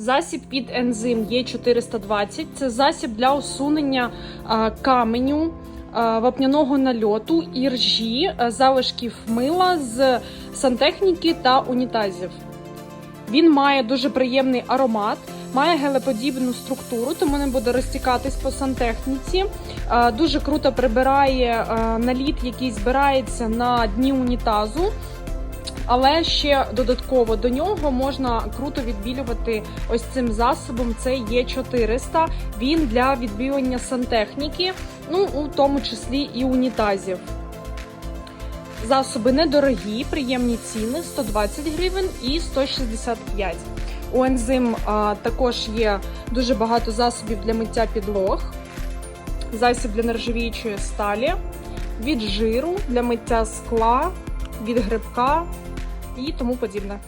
Засіб під ензим Є420 це засіб для усунення каменю, вапняного нальоту, іржі, залишків мила з сантехніки та унітазів. Він має дуже приємний аромат, має гелеподібну структуру, тому не буде розтікатись по сантехніці. Дуже круто прибирає наліт, який збирається на дні унітазу. Але ще додатково до нього можна круто відбілювати ось цим засобом. Це є 400 Він для відбілення сантехніки, ну у тому числі і унітазів. Засоби недорогі, приємні ціни 120 гривень і 165. У ензим а, також є дуже багато засобів для миття підлог, засіб для нержавіючої сталі, від жиру для миття скла, від грибка і тому подібне.